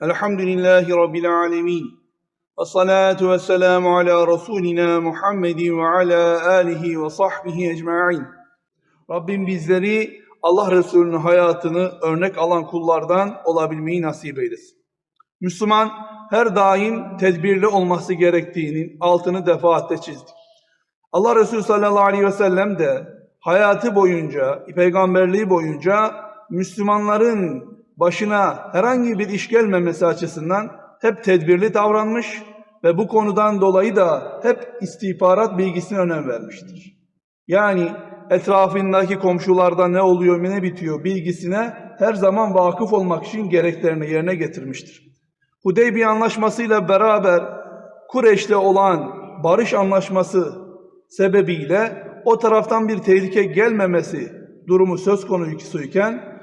Elhamdülillahi Rabbil alemin. Ve salatu ve selamu ala Resulina Muhammedin ve ala alihi ve sahbihi ecma'in. Rabbim bizleri Allah Resulü'nün hayatını örnek alan kullardan olabilmeyi nasip eylesin. Müslüman her daim tedbirli olması gerektiğinin altını defaatle çizdik. Allah Resulü sallallahu aleyhi ve sellem de hayatı boyunca, peygamberliği boyunca Müslümanların başına herhangi bir iş gelmemesi açısından hep tedbirli davranmış ve bu konudan dolayı da hep istihbarat bilgisine önem vermiştir. Yani etrafındaki komşularda ne oluyor, ne bitiyor bilgisine her zaman vakıf olmak için gereklerini yerine getirmiştir. Hudeybiye Anlaşması'yla beraber Kureş'te olan barış anlaşması sebebiyle o taraftan bir tehlike gelmemesi durumu söz konusuyken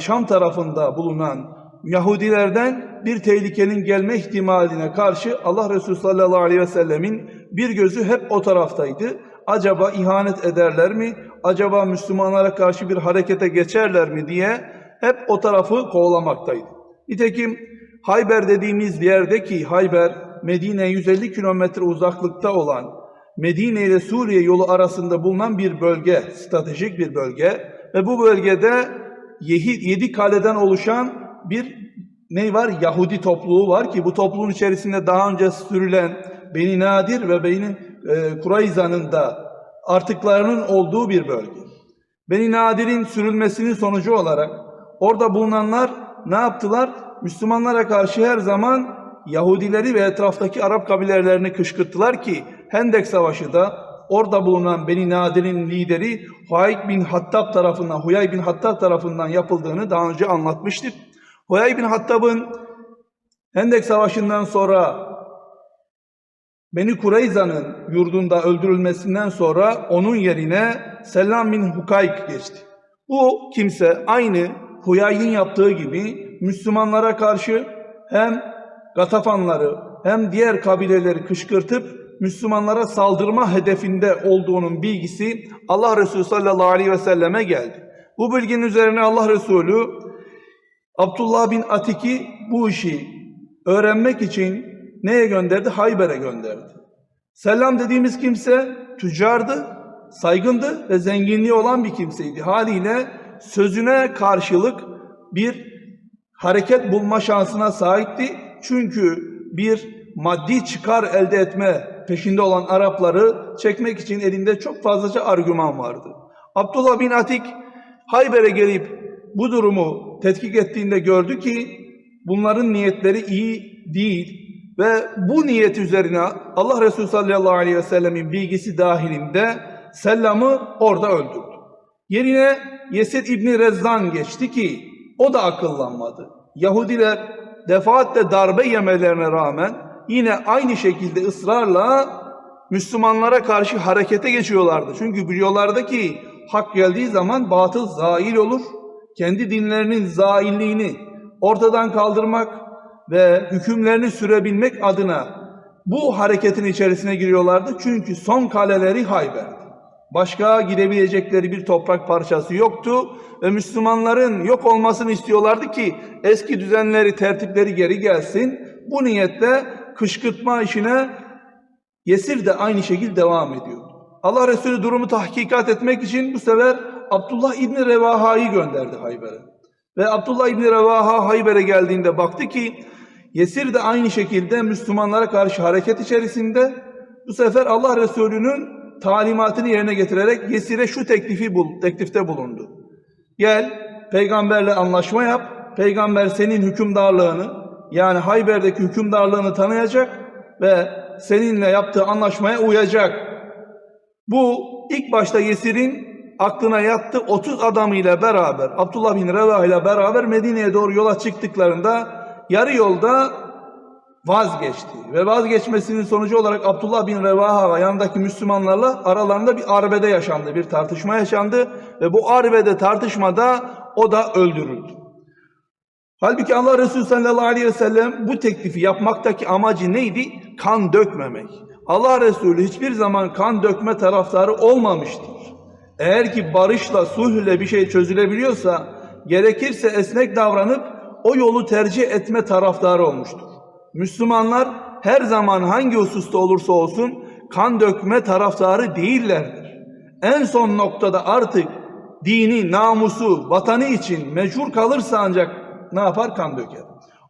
Şam tarafında bulunan Yahudilerden bir tehlikenin gelme ihtimaline karşı Allah Resulü sallallahu aleyhi ve sellemin bir gözü hep o taraftaydı. Acaba ihanet ederler mi? Acaba Müslümanlara karşı bir harekete geçerler mi diye hep o tarafı kovalamaktaydı. Nitekim Hayber dediğimiz yerdeki Hayber, Medine 150 kilometre uzaklıkta olan Medine ile Suriye yolu arasında bulunan bir bölge, stratejik bir bölge ve bu bölgede yedi, kaleden oluşan bir ne var? Yahudi topluluğu var ki bu topluluğun içerisinde daha önce sürülen Beni Nadir ve Beni e, Kurayza'nın da artıklarının olduğu bir bölge. Beni Nadir'in sürülmesinin sonucu olarak orada bulunanlar ne yaptılar? Müslümanlara karşı her zaman Yahudileri ve etraftaki Arap kabilelerini kışkırttılar ki Hendek Savaşı da orada bulunan Beni Nadir'in lideri Huyay bin Hattab tarafından, Huyay bin Hattab tarafından yapıldığını daha önce anlatmıştık. Huyay bin Hattab'ın Hendek Savaşı'ndan sonra Beni Kureyza'nın yurdunda öldürülmesinden sonra onun yerine Selam bin Hukayk geçti. Bu kimse aynı Huyay'ın yaptığı gibi Müslümanlara karşı hem Gatafanları hem diğer kabileleri kışkırtıp Müslümanlara saldırma hedefinde olduğunun bilgisi Allah Resulü sallallahu aleyhi ve selleme geldi. Bu bilginin üzerine Allah Resulü Abdullah bin Atik'i bu işi öğrenmek için neye gönderdi? Hayber'e gönderdi. Selam dediğimiz kimse tüccardı, saygındı ve zenginliği olan bir kimseydi. Haliyle sözüne karşılık bir hareket bulma şansına sahipti. Çünkü bir maddi çıkar elde etme peşinde olan Arapları çekmek için elinde çok fazlaca argüman vardı. Abdullah bin Atik Hayber'e gelip bu durumu tetkik ettiğinde gördü ki bunların niyetleri iyi değil ve bu niyet üzerine Allah Resulü sallallahu aleyhi ve sellemin bilgisi dahilinde Sellam'ı orada öldürdü. Yerine Yesed İbni Rezzan geçti ki o da akıllanmadı. Yahudiler defaatle darbe yemelerine rağmen yine aynı şekilde ısrarla Müslümanlara karşı harekete geçiyorlardı. Çünkü biliyorlardı ki hak geldiği zaman batıl zail olur. Kendi dinlerinin zailliğini ortadan kaldırmak ve hükümlerini sürebilmek adına bu hareketin içerisine giriyorlardı. Çünkü son kaleleri Hayber'di. Başka gidebilecekleri bir toprak parçası yoktu ve Müslümanların yok olmasını istiyorlardı ki eski düzenleri, tertipleri geri gelsin. Bu niyetle kışkırtma işine Yesir de aynı şekilde devam ediyor. Allah Resulü durumu tahkikat etmek için bu sefer Abdullah İbni Revaha'yı gönderdi Hayber'e. Ve Abdullah İbni Revaha Hayber'e geldiğinde baktı ki Yesir de aynı şekilde Müslümanlara karşı hareket içerisinde bu sefer Allah Resulü'nün talimatını yerine getirerek Yesir'e şu teklifi bul, teklifte bulundu. Gel peygamberle anlaşma yap. Peygamber senin hükümdarlığını yani Hayber'deki hükümdarlığını tanıyacak ve seninle yaptığı anlaşmaya uyacak. Bu ilk başta Yesir'in aklına yattı 30 adamıyla beraber Abdullah bin Revah ile beraber Medine'ye doğru yola çıktıklarında yarı yolda vazgeçti. Ve vazgeçmesinin sonucu olarak Abdullah bin Revaha ve yanındaki Müslümanlarla aralarında bir arbede yaşandı, bir tartışma yaşandı ve bu arbede tartışmada o da öldürüldü. Halbuki Allah Resulü sallallahu aleyhi ve sellem bu teklifi yapmaktaki amacı neydi? Kan dökmemek. Allah Resulü hiçbir zaman kan dökme taraftarı olmamıştır. Eğer ki barışla, sulh ile bir şey çözülebiliyorsa, gerekirse esnek davranıp o yolu tercih etme taraftarı olmuştur. Müslümanlar her zaman hangi hususta olursa olsun kan dökme taraftarı değillerdir. En son noktada artık dini, namusu, vatanı için mecbur kalırsa ancak ne yapar? Kan döker.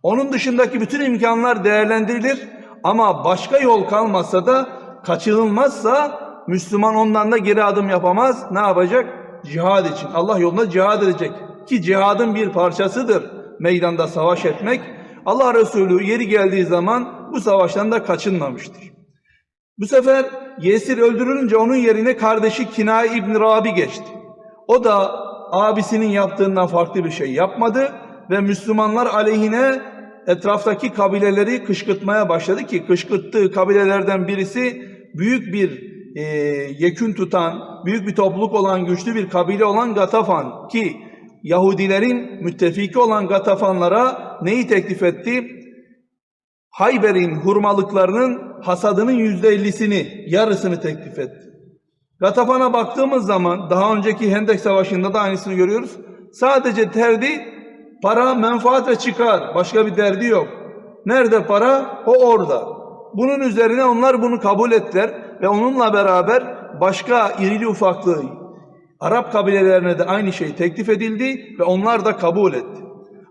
Onun dışındaki bütün imkanlar değerlendirilir ama başka yol kalmazsa da kaçınılmazsa Müslüman ondan da geri adım yapamaz. Ne yapacak? Cihad için. Allah yolunda cihad edecek. Ki cihadın bir parçasıdır meydanda savaş etmek. Allah Resulü yeri geldiği zaman bu savaştan da kaçınmamıştır. Bu sefer Yesir öldürülünce onun yerine kardeşi Kinay İbn Rabi geçti. O da abisinin yaptığından farklı bir şey yapmadı ve Müslümanlar aleyhine etraftaki kabileleri kışkırtmaya başladı ki kışkırttığı kabilelerden birisi büyük bir e, yekün tutan, büyük bir topluluk olan güçlü bir kabile olan Gatafan ki Yahudilerin müttefiki olan Gatafanlara neyi teklif etti? Hayber'in hurmalıklarının hasadının yüzde ellisini, yarısını teklif etti. Gatafan'a baktığımız zaman daha önceki Hendek Savaşı'nda da aynısını görüyoruz. Sadece derdi para, menfaat ve çıkar. Başka bir derdi yok. Nerede para? O orada. Bunun üzerine onlar bunu kabul ettiler ve onunla beraber başka irili ufaklı Arap kabilelerine de aynı şey teklif edildi ve onlar da kabul etti.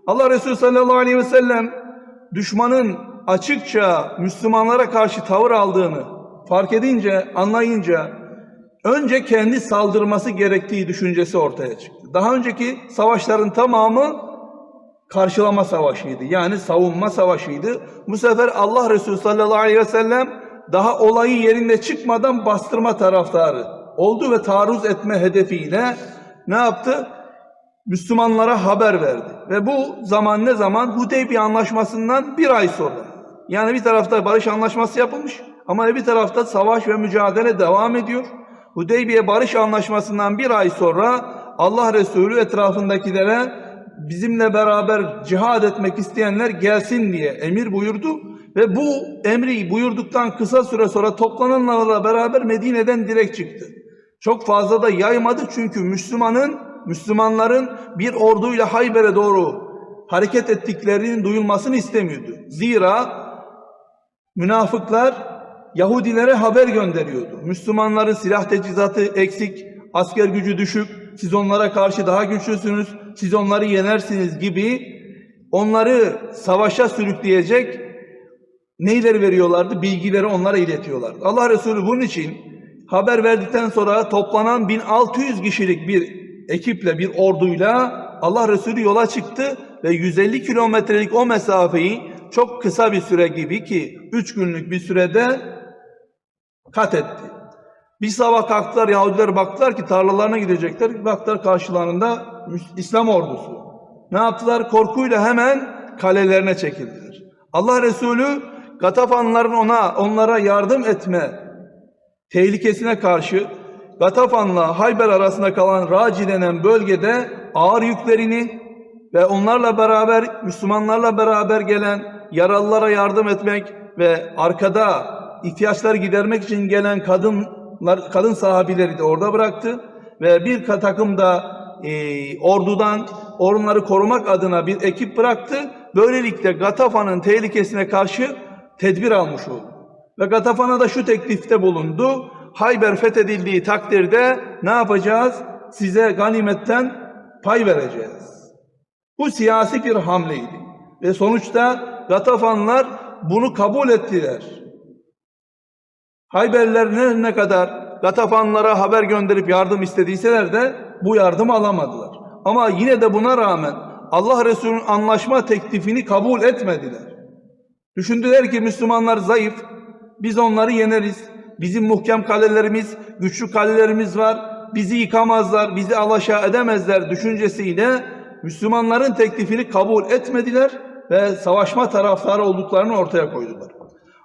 Allah Resulü sallallahu aleyhi ve sellem düşmanın açıkça Müslümanlara karşı tavır aldığını fark edince, anlayınca önce kendi saldırması gerektiği düşüncesi ortaya çıktı. Daha önceki savaşların tamamı karşılama savaşıydı. Yani savunma savaşıydı. Bu sefer Allah Resulü sallallahu aleyhi ve sellem daha olayı yerinde çıkmadan bastırma taraftarı oldu ve taarruz etme hedefiyle ne yaptı? Müslümanlara haber verdi. Ve bu zaman ne zaman? Hudeybiye anlaşmasından bir ay sonra. Yani bir tarafta barış anlaşması yapılmış ama bir tarafta savaş ve mücadele devam ediyor. Hudeybiye barış anlaşmasından bir ay sonra Allah Resulü etrafındakilere bizimle beraber cihad etmek isteyenler gelsin diye emir buyurdu. Ve bu emri buyurduktan kısa süre sonra toplananlarla beraber Medine'den direkt çıktı. Çok fazla da yaymadı çünkü Müslümanın, Müslümanların bir orduyla Hayber'e doğru hareket ettiklerinin duyulmasını istemiyordu. Zira münafıklar Yahudilere haber gönderiyordu. Müslümanların silah teçhizatı eksik, asker gücü düşük, siz onlara karşı daha güçlüsünüz, siz onları yenersiniz gibi onları savaşa sürükleyecek neyleri veriyorlardı? Bilgileri onlara iletiyorlardı. Allah Resulü bunun için haber verdikten sonra toplanan 1600 kişilik bir ekiple, bir orduyla Allah Resulü yola çıktı ve 150 kilometrelik o mesafeyi çok kısa bir süre gibi ki 3 günlük bir sürede kat etti. Bir sabah kalktılar Yahudiler baktılar ki tarlalarına gidecekler. Baktılar karşılarında İslam ordusu. Ne yaptılar? Korkuyla hemen kalelerine çekildiler. Allah Resulü Gatafanların ona onlara yardım etme tehlikesine karşı Gatafan'la Hayber arasında kalan Raci denen bölgede ağır yüklerini ve onlarla beraber Müslümanlarla beraber gelen yaralılara yardım etmek ve arkada ihtiyaçları gidermek için gelen kadınlar kadın sahabileri de orada bıraktı ve bir takım da e, ordudan onları korumak adına bir ekip bıraktı. Böylelikle Gatafan'ın tehlikesine karşı tedbir almış oldu. Ve Gatafan'a da şu teklifte bulundu. Hayber fethedildiği takdirde ne yapacağız? Size ganimetten pay vereceğiz. Bu siyasi bir hamleydi. Ve sonuçta Gatafanlar bunu kabul ettiler. Hayberler ne, ne kadar Gatafanlara haber gönderip yardım istediyseler de bu yardımı alamadılar. Ama yine de buna rağmen Allah Resulü'nün anlaşma teklifini kabul etmediler. Düşündüler ki Müslümanlar zayıf, biz onları yeneriz. Bizim muhkem kalelerimiz, güçlü kalelerimiz var. Bizi yıkamazlar, bizi alaşağı edemezler düşüncesiyle Müslümanların teklifini kabul etmediler ve savaşma taraftarı olduklarını ortaya koydular.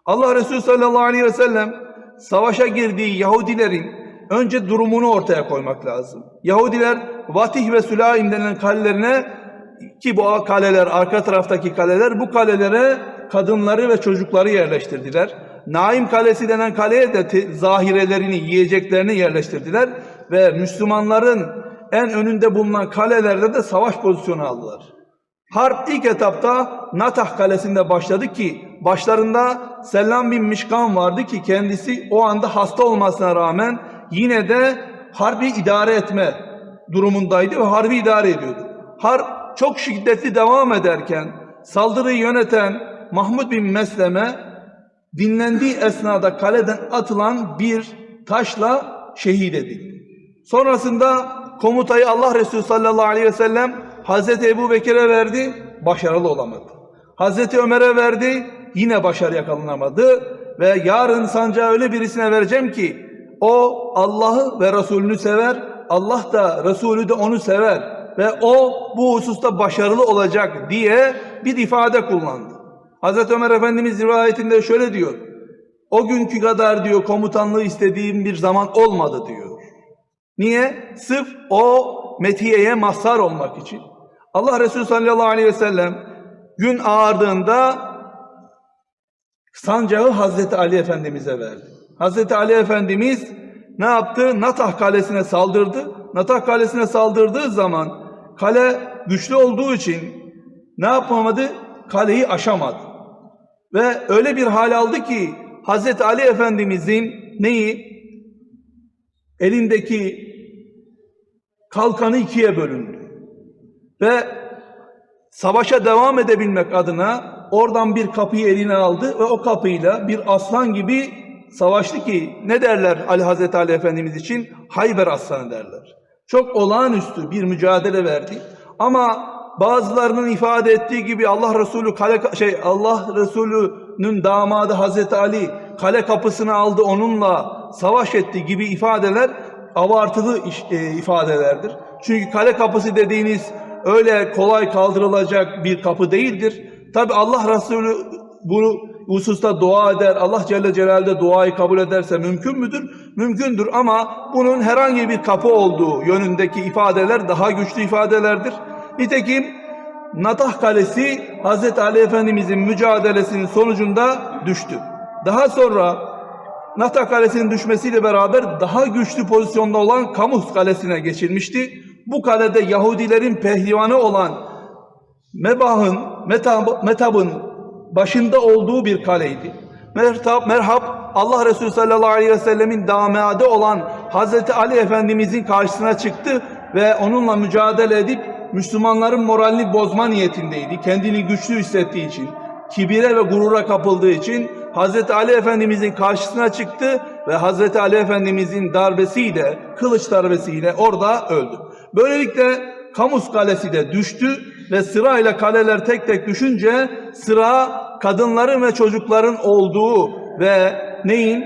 Allah Resulü sallallahu aleyhi ve sellem savaşa girdiği Yahudilerin önce durumunu ortaya koymak lazım. Yahudiler Vatih ve Sülaim denilen kalelerine ki bu kaleler arka taraftaki kaleler bu kalelere kadınları ve çocukları yerleştirdiler. Naim Kalesi denen kaleye de zahirelerini, yiyeceklerini yerleştirdiler ve Müslümanların en önünde bulunan kalelerde de savaş pozisyonu aldılar. Harp ilk etapta Natah kalesinde başladı ki başlarında Selam bin Mişkan vardı ki kendisi o anda hasta olmasına rağmen yine de harbi idare etme durumundaydı ve harbi idare ediyordu. Harp çok şiddetli devam ederken saldırıyı yöneten Mahmud bin Mesleme dinlendiği esnada kaleden atılan bir taşla şehit edildi. Sonrasında komutayı Allah Resulü sallallahu aleyhi ve sellem Hazreti Ebu Bekir'e verdi, başarılı olamadı. Hazreti Ömer'e verdi, yine başarı yakalanamadı ve yarın sancağı öyle birisine vereceğim ki o Allah'ı ve Resulünü sever, Allah da Resulü de onu sever ve o bu hususta başarılı olacak diye bir ifade kullandı. Hazreti Ömer Efendimiz rivayetinde şöyle diyor. O günkü kadar diyor komutanlığı istediğim bir zaman olmadı diyor. Niye? Sırf o metiyeye mazhar olmak için. Allah Resulü sallallahu aleyhi ve sellem gün ağardığında sancağı Hazreti Ali Efendimiz'e verdi. Hazreti Ali Efendimiz ne yaptı? Natah Kalesi'ne saldırdı. Natah Kalesi'ne saldırdığı zaman kale güçlü olduğu için ne yapamadı? Kaleyi aşamadı. Ve öyle bir hal aldı ki Hazreti Ali Efendimizin neyi? Elindeki kalkanı ikiye bölündü. Ve savaşa devam edebilmek adına oradan bir kapıyı eline aldı ve o kapıyla bir aslan gibi savaştı ki ne derler Ali Hazreti Ali Efendimiz için? Hayber aslanı derler. Çok olağanüstü bir mücadele verdi. Ama bazılarının ifade ettiği gibi Allah Resulü kale şey Allah Resulü'nün damadı Hazreti Ali kale kapısını aldı onunla savaş etti gibi ifadeler abartılı e, ifadelerdir. Çünkü kale kapısı dediğiniz öyle kolay kaldırılacak bir kapı değildir. Tabi Allah Resulü bunu hususta dua eder. Allah Celle Celaluhu duayı kabul ederse mümkün müdür? Mümkündür ama bunun herhangi bir kapı olduğu yönündeki ifadeler daha güçlü ifadelerdir. Nitekim Natah Kalesi Hazreti Ali Efendimizin mücadelesinin sonucunda düştü. Daha sonra Natah Kalesi'nin düşmesiyle beraber daha güçlü pozisyonda olan Kamus Kalesi'ne geçilmişti. Bu kalede Yahudilerin pehlivanı olan Mebah'ın, Metab, Metab'ın başında olduğu bir kaleydi. Merhab, Merhab Allah Resulü sallallahu aleyhi ve sellemin damadı olan Hazreti Ali Efendimizin karşısına çıktı ve onunla mücadele edip Müslümanların moralini bozma niyetindeydi. Kendini güçlü hissettiği için, kibire ve gurura kapıldığı için Hazreti Ali Efendimizin karşısına çıktı ve Hazreti Ali Efendimizin darbesiyle, kılıç darbesiyle orada öldü. Böylelikle Kamus Kalesi de düştü ve sırayla kaleler tek tek düşünce sıra kadınların ve çocukların olduğu ve neyin?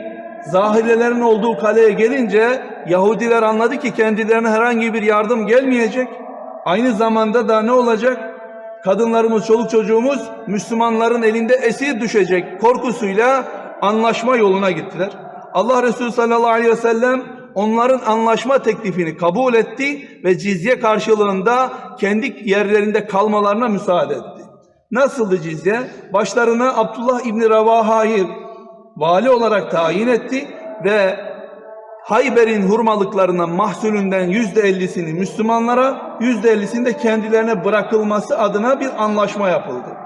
Zahirelerin olduğu kaleye gelince Yahudiler anladı ki kendilerine herhangi bir yardım gelmeyecek. Aynı zamanda da ne olacak? Kadınlarımız, çoluk çocuğumuz Müslümanların elinde esir düşecek korkusuyla anlaşma yoluna gittiler. Allah Resulü sallallahu aleyhi ve sellem onların anlaşma teklifini kabul etti ve cizye karşılığında kendi yerlerinde kalmalarına müsaade etti. Nasıldı cizye? Başlarına Abdullah İbni Revaha'yı vali olarak tayin etti ve Hayber'in hurmalıklarından mahsulünden yüzde ellisini Müslümanlara, yüzde ellisini de kendilerine bırakılması adına bir anlaşma yapıldı.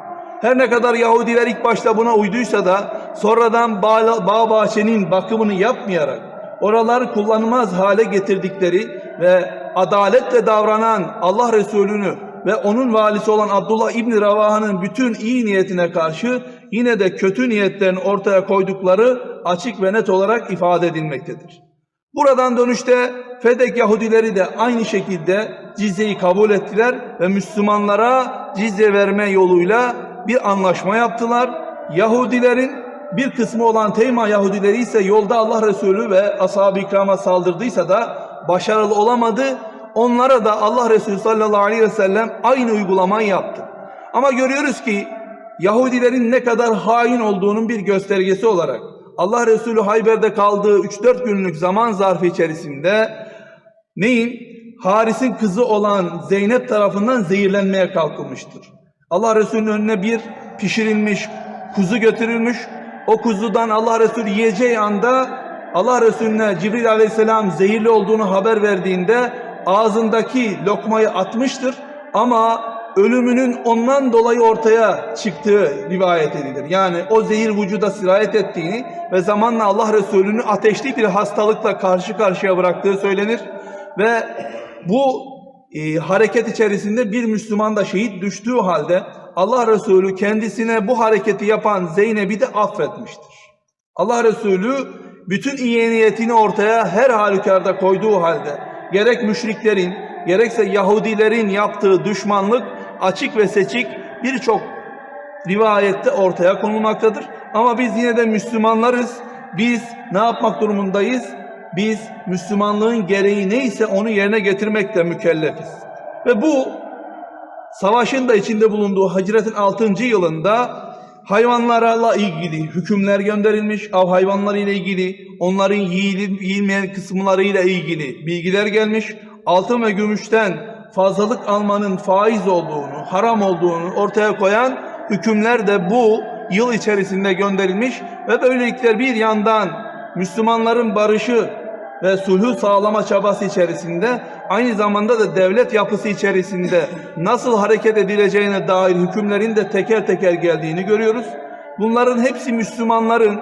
Her ne kadar Yahudiler ilk başta buna uyduysa da sonradan bağ bahçenin bakımını yapmayarak oraları kullanılmaz hale getirdikleri ve adaletle davranan Allah Resulü'nü ve onun valisi olan Abdullah İbni Ravaha'nın bütün iyi niyetine karşı yine de kötü niyetlerini ortaya koydukları açık ve net olarak ifade edilmektedir. Buradan dönüşte Fedek Yahudileri de aynı şekilde cizyeyi kabul ettiler ve Müslümanlara cizye verme yoluyla bir anlaşma yaptılar. Yahudilerin bir kısmı olan Teyma Yahudileri ise yolda Allah Resulü ve ashab-ı ikrama saldırdıysa da başarılı olamadı. Onlara da Allah Resulü sallallahu aleyhi ve sellem aynı uygulamayı yaptı. Ama görüyoruz ki Yahudilerin ne kadar hain olduğunun bir göstergesi olarak Allah Resulü Hayber'de kaldığı 3-4 günlük zaman zarfı içerisinde neyin? Haris'in kızı olan Zeynep tarafından zehirlenmeye kalkılmıştır. Allah Resulü'nün önüne bir pişirilmiş kuzu götürülmüş. O kuzudan Allah Resulü yiyeceği anda Allah Resulüne Cibril Aleyhisselam zehirli olduğunu haber verdiğinde ağzındaki lokmayı atmıştır. Ama ölümünün ondan dolayı ortaya çıktığı rivayet edilir. Yani o zehir vücuda sirayet ettiğini ve zamanla Allah Resulü'nü ateşli bir hastalıkla karşı karşıya bıraktığı söylenir. Ve bu e, hareket içerisinde bir Müslüman da şehit düştüğü halde Allah Resulü kendisine bu hareketi yapan Zeynep'i de affetmiştir. Allah Resulü bütün iyi niyetini ortaya her halükarda koyduğu halde gerek müşriklerin gerekse Yahudilerin yaptığı düşmanlık açık ve seçik birçok rivayette ortaya konulmaktadır. Ama biz yine de Müslümanlarız. Biz ne yapmak durumundayız? Biz Müslümanlığın gereği neyse onu yerine getirmekle mükellefiz. Ve bu savaşın da içinde bulunduğu Hicretin 6. yılında hayvanlarla ilgili hükümler gönderilmiş, av hayvanları ile ilgili, onların yiyilip yiyilmeyen kısımlarıyla ilgili bilgiler gelmiş. Altın ve gümüşten fazlalık almanın faiz olduğunu, haram olduğunu ortaya koyan hükümler de bu yıl içerisinde gönderilmiş ve böylelikle bir yandan Müslümanların barışı ve sulhu sağlama çabası içerisinde aynı zamanda da devlet yapısı içerisinde nasıl hareket edileceğine dair hükümlerin de teker teker geldiğini görüyoruz. Bunların hepsi Müslümanların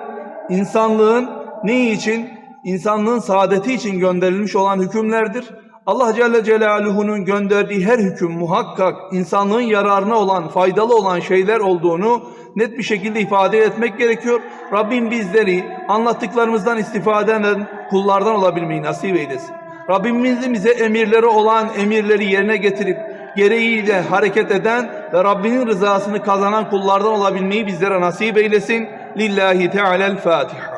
insanlığın ne için? İnsanlığın saadeti için gönderilmiş olan hükümlerdir. Allah Celle Celaluhu'nun gönderdiği her hüküm muhakkak insanlığın yararına olan, faydalı olan şeyler olduğunu net bir şekilde ifade etmek gerekiyor. Rabbim bizleri anlattıklarımızdan istifade eden kullardan olabilmeyi nasip eylesin. Rabbimizin bize emirleri olan emirleri yerine getirip gereğiyle hareket eden ve Rabbinin rızasını kazanan kullardan olabilmeyi bizlere nasip eylesin. Lillahi Teala'l Fatiha.